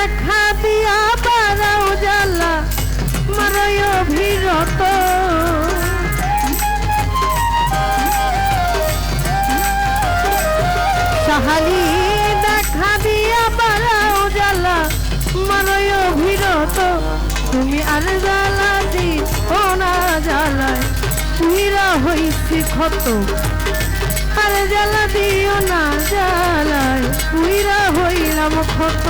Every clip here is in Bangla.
দেখা দিয়া বারাও জ্বালা মারয় ভীরত সাহালি দেখা দিয়া বারাও জ্বালা মারয় ভীরত তুমি আর জ্বালা দি ও না জ্বালায় তুইরা হইছি ক্ষত। আর জ্বালা দিও না জ্বালায় তুইরা হইলাম ক্ষত।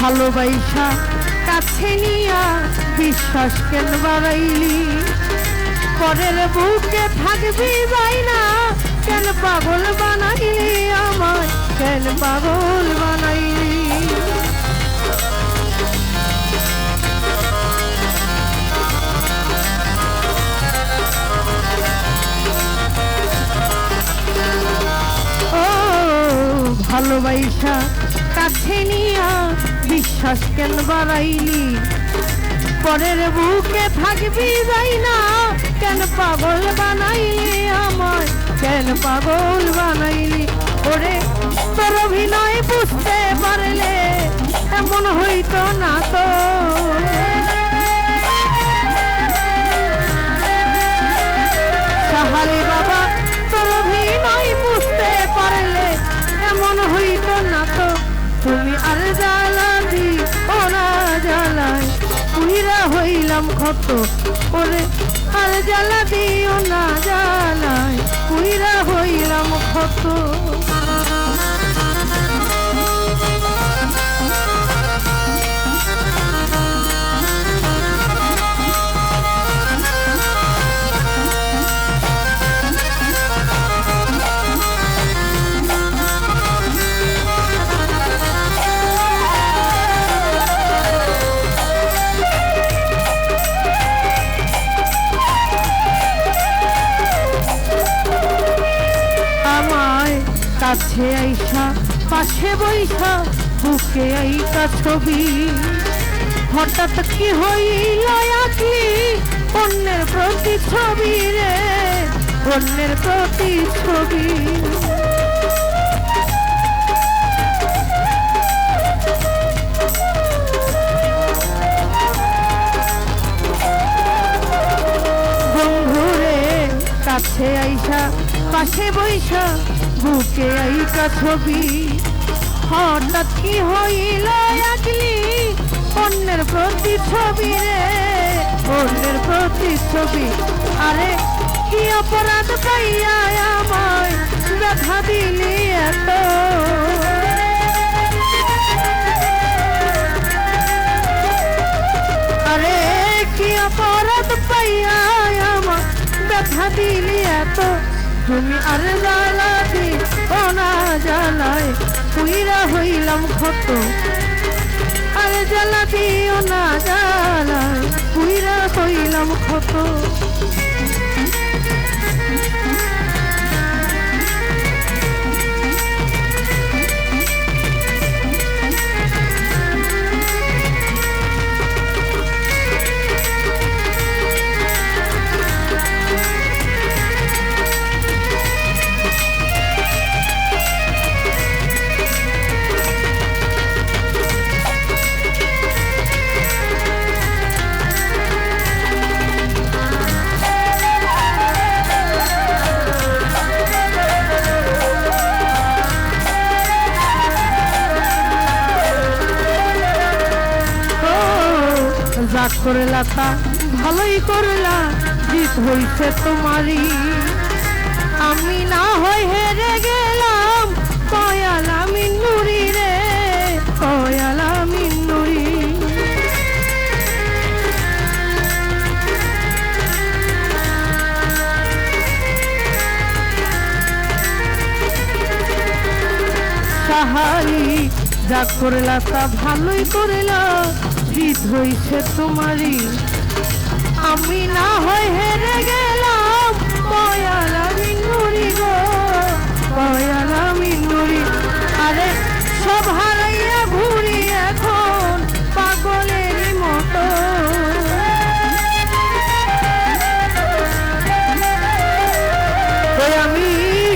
ভালোবাসা কাছে নিয়া বিশ্বাস কেন বাড়াইলি? পরের বুকে থাকবি যাই না কেন পাগল বানাইলি আমায়? কেন পাগল বানাইলি? ভালোবাসা কাছে নিয়া বিশ্বাস কেন বাড়াইলি? পরের বুকে থাকবি যাই না, কেন পাগল বানাইলি আমায়? কেন পাগল বানাইলি? ওরে, তোর অভিনয় বুঝতে পারলে এমন হইতো না তো। বাবা, তোর অভিনয় বুঝতে পারলে এমন হইতো জ্বালাবি ওরা জ্বালায় উইরা হইলাম ক্ষত ওরে আর জ্বালা দিও না জ্বালায় উইরা হইলাম ক্ষত কাছে আইসা, পাশে বৈশা বুকে আইকা ছবি। হঠাৎ কি হইল কি অন্যের প্রতি ছবি রে, অন্যের প্রতি ছবি। পাশে বৈশা, বুকে আইকা ছবি। হঠাৎ কি হইল আগলি অন্যের প্রতি ছবি রে, অন্যের প্রতি ছবি আরে, কি অপরাধ পাইয়া আমায় ব্যথা দিলি এত? আরে, কি অপরাধ পাইয়া আমার ব্যথা দিলি এত? তুমি আর জ্বালাবি ও না জ্বালায় পুইরা হইলাম ক্ষত। আর জ্বালাবি ও না জ্বালায় পুইরা হইলাম ক্ষত। করলা তা, ভালোই করলা, জিত হইছে তোমারই। আমি না হয় হেরে গেলাম কয়ালা মিন্নুরি রে কয়ালা মিন্নুরি সাহারি যা করলা তা ভালোই করলা জিত হইছে তোমারই। আমি না হয় হেরে গেলাম কয়ালা মিনুরি গো কয়ালা মিনুরি আরে সব হারাইয়া ঘুরি এখন পাগলেরই মতো। আমি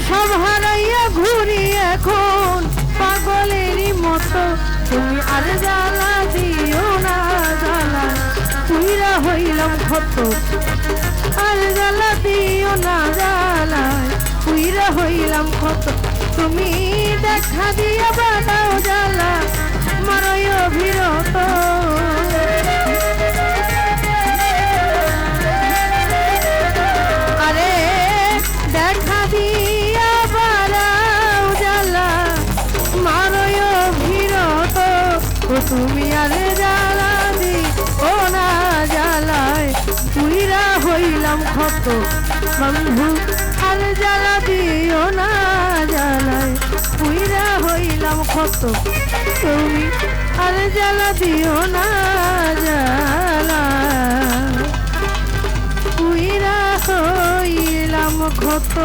সব হারাইয়া ঘুরি এখন পাগলেরই মতো। তুমি আর জ্বালা হইলাম ক্ষত। আর জ্বালা দিও না, জ্বালায় তুইরা হইলাম ক্ষত। তুমি দেখা দিয়া বাদাও জ্বালা মারয় অভিরত আরে দেখা দিয়া বারাও জ্বালা মারয় ভিরত তুমি আরে জ্বালা দি ও না জ্বালায় হইলাম ক্ষত। বন্ধু আর জ্বালা দিও না জ্বালায়। পুইরা হইলাম ক্ষত। তুমি আর জ্বালা দিও না জ্বালা উইরা হইলাম ক্ষত।